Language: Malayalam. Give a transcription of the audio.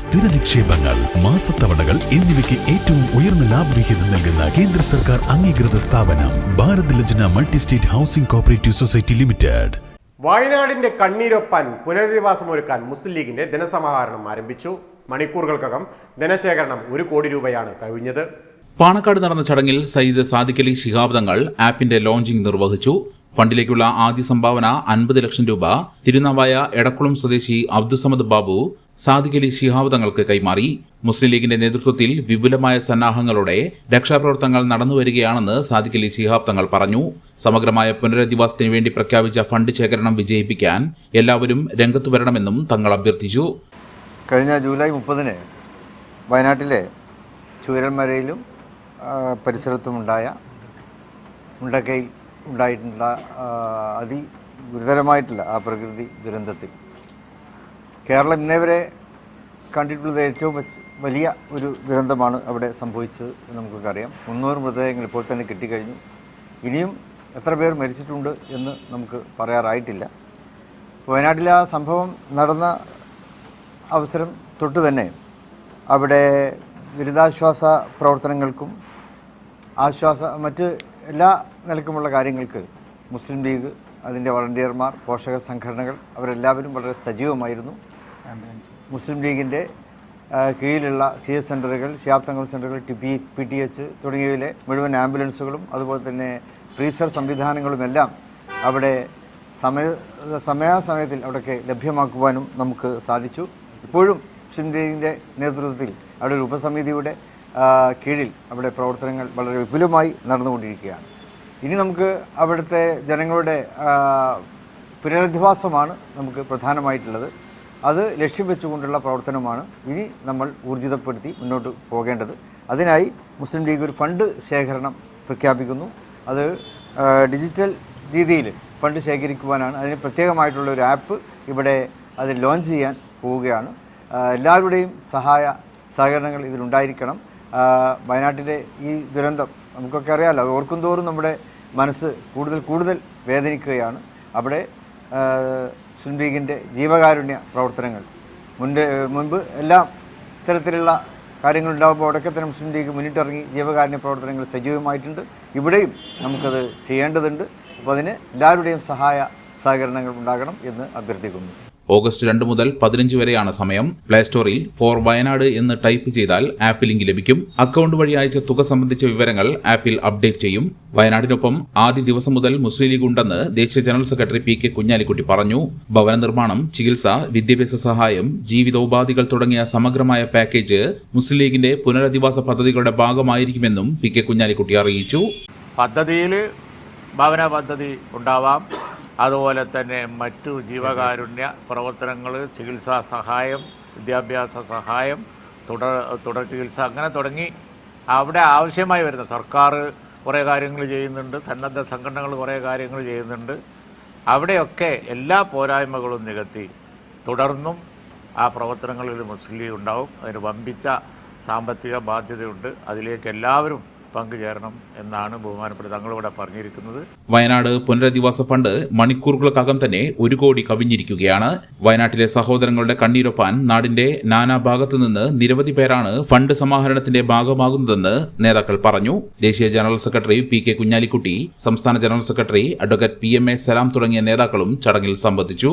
സ്ഥിര നിക്ഷേപങ്ങൾ മാസത്തവണകൾ എന്നിവയ്ക്ക് ഏറ്റവും ഉയർന്ന ലാഭവിഹിതം നൽകുന്ന കേന്ദ്ര സർക്കാർ അംഗീകൃത സ്ഥാപനം Bharat Lajna multi state housing cooperative society limited. വയനാടിന്റെ കണ്ണീരൊപ്പാൻ പുനരധിവാസം ഒരുക്കാൻ മുസ്ലിം ലീഗിന്റെ ധനസമാഹരണം ആരംഭിച്ചു. മണിക്കൂറുകൾക്കകം ധനശേഖരണം ഒരു കോടി രൂപയാണ് കഴിഞ്ഞത്. പാണക്കാട് നടന്ന ചടങ്ങിൽ സയ്യിദ് സാദിഖലി ശിഹാബ് തങ്ങൾ ആപ്പിന്റെ ലോഞ്ചിംഗ് നിർവഹിച്ചു. ഫണ്ടിലേക്കുള്ള ആദ്യ സംഭാവന അൻപത് ലക്ഷം രൂപ. തിരുനാവായ എടക്കുളം സ്വദേശി അബ്ദുസമദ് ബാബു സാദിഖലി അലി ശിഹാബ് തങ്ങൾക്ക് കൈമാറി. മുസ്ലിം ലീഗിന്റെ നേതൃത്വത്തിൽ വിപുലമായ സന്നാഹങ്ങളോടെ രക്ഷാപ്രവർത്തനങ്ങൾ നടന്നുവരികയാണെന്ന് സാദിഖലി അലി തങ്ങൾ പറഞ്ഞു. സമഗ്രമായ പുനരധിവാസത്തിന് വേണ്ടി പ്രഖ്യാപിച്ച ഫണ്ട് ശേഖരണം വിജയിപ്പിക്കാൻ എല്ലാവരും രംഗത്തു വരണമെന്നും തങ്ങൾ അഭ്യർത്ഥിച്ചു. കഴിഞ്ഞ ജൂലൈ മുപ്പതിന് വയനാട്ടിലെ ചൂരൽമരയിലും പരിസരത്തുമുണ്ടായ മുണ്ടക്കയിൽ ഉണ്ടായിട്ടുള്ള അതി ഗുരുതരമായിട്ടുള്ള ആ പ്രകൃതി ദുരന്തത്തിൽ. കേരളം ഇന്നേവരെ കണ്ടിട്ടുള്ളത് ഏറ്റവും വലിയ ഒരു ദുരന്തമാണ് അവിടെ സംഭവിച്ചത് എന്ന് നമുക്കൊക്കെ അറിയാം മുന്നൂറ് മൃതദേഹങ്ങൾ ഇപ്പോൾ തന്നെ കിട്ടിക്കഴിഞ്ഞു. ഇനിയും എത്ര പേർ മരിച്ചിട്ടുണ്ട് എന്ന് നമുക്ക് പറയാറായിട്ടില്ല. വയനാട്ടിലെ ആ സംഭവം നടന്ന അവസരം തൊട്ട് തന്നെ അവിടെ ദുരിതാശ്വാസ പ്രവർത്തനങ്ങൾക്കും ആശ്വാസ മറ്റ് എല്ലാ നിലക്കുമുള്ള കാര്യങ്ങൾക്ക് മുസ്ലിം ലീഗ് അതിന്റെ വളണ്ടിയർമാർ പോഷക സംഘടനകൾ അവരെല്ലാവരും വളരെ സജീവമായിരുന്നു. മുസ്ലിം ലീഗിന്റെ കീഴിലുള്ള സി എസ് സെന്ററുകൾ ഷിയാബ് തങ്ങൾ സെന്ററുകൾ T P P T H തുടങ്ങിയവയിലെ മുഴുവൻ ആംബുലൻസുകളും അതുപോലെ തന്നെ ഫ്രീസർ സംവിധാനങ്ങളുമെല്ലാം അവിടെ സമയ സമയാസമയത്തിൽ അവിടെയൊക്കെ ലഭ്യമാക്കുവാനും നമുക്ക് സാധിച്ചു. ഇപ്പോഴും മുസ്ലിം ലീഗിന്റെ നേതൃത്വത്തിൽ അവിടെ ഒരു ഉപസമിതിയുടെ കീഴിൽ അവിടെ പ്രവർത്തനങ്ങൾ വളരെ വിപുലമായി നടന്നുകൊണ്ടിരിക്കുകയാണ്. ഇനി നമുക്ക് അവിടുത്തെ ജനങ്ങളുടെ പുനരധിവാസമാണ് നമുക്ക് പ്രധാനമായിട്ടുള്ളത്. അത് ലക്ഷ്യം വെച്ചുകൊണ്ടുള്ള പ്രവർത്തനമാണ് ഇനി നമ്മൾ ഊർജിതപ്പെടുത്തി മുന്നോട്ട് പോകേണ്ടത്. അതിനായി മുസ്ലിം ലീഗ് ഒരു ഫണ്ട് ശേഖരണം പ്രഖ്യാപിക്കുന്നു. അത് ഡിജിറ്റൽ രീതിയിൽ ഫണ്ട് ശേഖരിക്കുവാനാണ്. അതിന് പ്രത്യേകമായിട്ടുള്ള ഒരു ആപ്പ് ഇവിടെ അത് ലോഞ്ച് ചെയ്യാൻ പോവുകയാണ്. എല്ലാവരുടെയും സഹായ സഹകരണങ്ങൾ ഇതിലുണ്ടായിരിക്കണം. വയനാട്ടിലെ ഈ ദുരന്തം നമുക്കൊക്കെ അറിയാമല്ലോ ഓർക്കും തോറും നമ്മുടെ മനസ്സ് കൂടുതൽ കൂടുതൽ വേദനിക്കുകയാണ്. അവിടെ മുസ്ലിം ലീഗിന്റെ ജീവകാരുണ്യ പ്രവർത്തനങ്ങൾ. മുൻപ് മുൻപ് എല്ലാം ഇത്തരത്തിലുള്ള കാര്യങ്ങളുണ്ടാകുമ്പോൾ അവിടെയൊക്കെ തന്നെ മുസ്ലിം ലീഗ് മുന്നിട്ടിറങ്ങി ജീവകാരുണ്യ പ്രവർത്തനങ്ങൾ സജീവമായിട്ടുണ്ട്. ഇവിടെയും നമുക്കത് ചെയ്യേണ്ടതുണ്ട്. അപ്പോൾ അതിന് എല്ലാവരുടെയും സഹായ സഹകരണങ്ങൾ ഉണ്ടാകണം എന്ന് അഭ്യർത്ഥിക്കുന്നു. ഓഗസ്റ്റ് രണ്ട് മുതൽ പതിനഞ്ച് വരെയാണ് സമയം. പ്ലേ സ്റ്റോറിൽ ഫോർ വയനാട് എന്ന് ടൈപ്പ് ചെയ്താൽ ആപ്പ് ലിങ്ക് ലഭിക്കും. അക്കൗണ്ട് വഴി അയച്ച തുക സംബന്ധിച്ച വിവരങ്ങൾ ആപ്പിൽ അപ്ഡേറ്റ് ചെയ്യും. വയനാടിനൊപ്പം ആദ്യ ദിവസം മുതൽ മുസ്ലിം ലീഗ് ഉണ്ടെന്ന് ദേശീയ general secretary P K Kunhalikutty പറഞ്ഞു. ഭവന നിർമ്മാണം ചികിത്സ വിദ്യാഭ്യാസ സഹായം ജീവിതോപാധികൾ തുടങ്ങിയ സമഗ്രമായ പാക്കേജ് മുസ്ലിം ലീഗിന്റെ പുനരധിവാസ പദ്ധതികളുടെ ഭാഗമായിരിക്കുമെന്നും പി കെ കുഞ്ഞാലിക്കുട്ടി അറിയിച്ചു. പദ്ധതിയിൽ ഭവന പദ്ധതി ഉണ്ടാവാം. അതുപോലെ തന്നെ മറ്റു ജീവകാരുണ്യ പ്രവർത്തനങ്ങൾ ചികിത്സാ സഹായം വിദ്യാഭ്യാസ സഹായം തുടർ തുടർ ചികിത്സ അങ്ങനെ തുടങ്ങി അവിടെ ആവശ്യമായി വരുന്ന സർക്കാർ കുറേ കാര്യങ്ങൾ ചെയ്യുന്നുണ്ട് സന്നദ്ധ സംഘടനകൾ കുറേ കാര്യങ്ങൾ ചെയ്യുന്നുണ്ട്. അവിടെയൊക്കെ എല്ലാ പോരായ്മകളും നികത്തി തുടർന്നും ആ പ്രവർത്തനങ്ങളിൽ മുസ്ലിം ഉണ്ടാവും. അതിന് വമ്പിച്ച സാമ്പത്തിക ബാധ്യതയുണ്ട്. അതിലേക്ക് എല്ലാവരും പങ്കുചേരണം എന്നാണ് ബഹുമാനപ്പെട്ട തങ്ങളിവിടെ പറഞ്ഞിരിക്കുന്നത്. വയനാട് പുനരധിവാസ ഫണ്ട് മണിക്കൂറുകൾക്കകം തന്നെ ഒരു കോടി കവിഞ്ഞിരിക്കുകയാണ്. വയനാട്ടിലെ സഹോദരങ്ങളുടെ കണ്ണീരൊപ്പാൻ നാടിന്റെ നാനാഭാഗത്തു നിന്ന് നിരവധി പേരാണ് ഫണ്ട് സമാഹരണത്തിന്റെ ഭാഗമാകുന്നതെന്ന് നേതാക്കൾ പറഞ്ഞു. ദേശീയ general secretary P K Kunhalikutty സംസ്ഥാന general secretary advocate P M A Salam തുടങ്ങിയ നേതാക്കളും ചടങ്ങിൽ സംബന്ധിച്ചു.